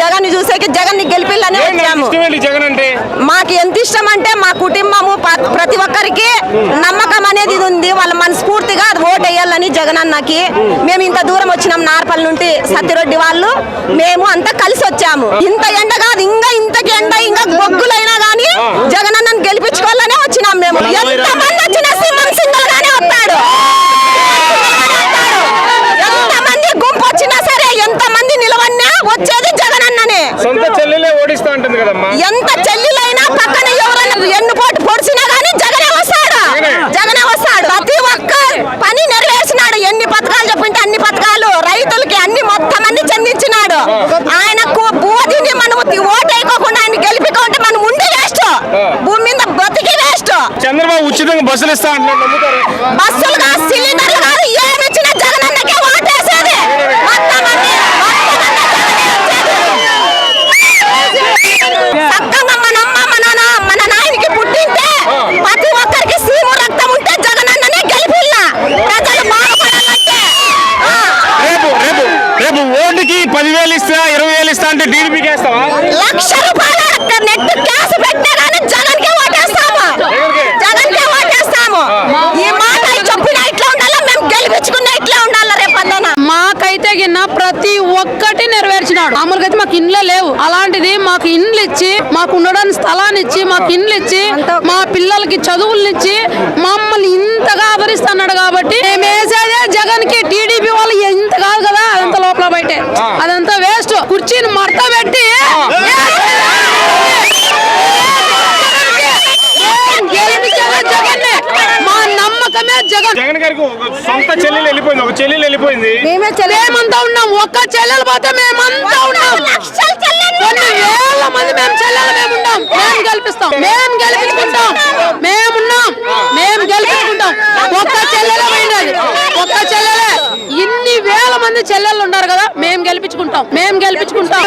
జగన్ చూసేకి జగన్ని గెలిపిల్లని వచ్చాము. మాకు ఎంత ఇష్టం అంటే మా కుటుంబము ప్రతి ఒక్కరికి నమ్మకం అనేది ఉంది. వాళ్ళ మనస్ఫూర్తిగా అది ఓటు వేయాలని జగన్ అన్నకి. మేము ఇంత దూరం వచ్చినాం నార్పల్ నుండి సత్యరెడ్డి వాళ్ళు. మేము అంతా కలిసి వచ్చాము ఇంత ఎండ కాదు ఇంకా ఇంతకి ఎండ ఇంకా బొగ్గులైనా గానీ జగన్ అన్నని గెలిపించుకోవాలనే వచ్చినాం మేము ఎంత మంది వచ్చినా సింహం సింగల్ గానే వస్తాడు ఎంత మంది గుంపు వచ్చినా సరే ఎంత మంది నిలవన్నా వచ్చేది జగన్ అన్ననే సొంత చెల్లెలే ఓడిస్తా ఉంటుంది కదమ్మా. ఎంత చెల్లిలైనా పక్కన ఎవరైనా ఎన్ను పోటు పొడిచినా గానీ జగనే వస్తాడు? జగనే. వస్తాడు. ప్రతి ఒక్క పని నెరవేర్చినాడు. ఎన్ని పథకాలు చెప్పింటే అన్ని పథకాలు. రైతులకి అన్ని మొత్తం అన్ని చెందించినాడు ఆయనకు బోధిని మనము ఓటు ఆయన గెలిపికుంటే మనం ఉండి వేస్ట్. భూమి మీద బతికి వేస్ట్. చంద్రబాబు ఉచితంగా బస్సులు ఇస్తా అంటున్నాడు నమ్ముతారు? బస్సులు కాదు సిలిండర్లు కాదు ఓటుకి పదివేలు ఇస్తా ఇరవై వేలు ఇస్తా అంటే టీడీపీకి వేస్తావా లక్ష రూపాయల నెట్ క్యాష్ పెట్టినా కానీ జగన్ కే ఓటేస్తాము జగన్కే? జగన్ కే ఓటేస్తాము ఈ మాట చెప్పిన ఇట్లా ఉండాలా? మేము గెలిపించుకున్న ఇట్లా ఉండాలా మాకైతే గిన్న ప్రతి ఒక్కటి నెరవేర్చినాడు. మామూలుగా అయితే మాకు ఇండ్లే లేవు. అలాంటిది మాకు ఇండ్లు ఇచ్చి మాకు ఉండడానికి స్థలాన్ని ఇచ్చి మాకు ఇండ్లు ఇచ్చి మా పిల్లలకి చదువులు ఇచ్చి మమ్మల్ని ఇంతగా ఆదరిస్తున్నాడు కాబట్టి మేము వేసేదే జగన్కి టీడీపీ వాళ్ళు ఇంత కాదు కదా అదంతా లోపల బయటే అదంతా వేస్ట్ కుర్చీని మడత పెట్టి. మా నమ్మకమే జగన్. జగన్ గారికి ఒక సొంత చెల్లెలు వెళ్ళిపోయింది ఒక చెల్లెలు వెళ్ళిపోయింది. మేమంతా ఉన్నాం ఒక్క చెల్లెలు పోతే మేమంతా ఉన్నాం. కొన్ని వేల మంది మేము చెల్లెలు మేము ఉన్నాం. మేము గెలిపిస్తాం మేము గెలిపించుకుంటాం మేమున్నాం మేము గెలిపించుకుంటాం ఒక్క చెల్లెలే పోయినది ఒక్క చెల్లెలే ఇన్ని వేల మంది చెల్లెళ్ళు ఉన్నారు కదా మేము గెలిపించుకుంటాం. మేము గెలిపించుకుంటాం.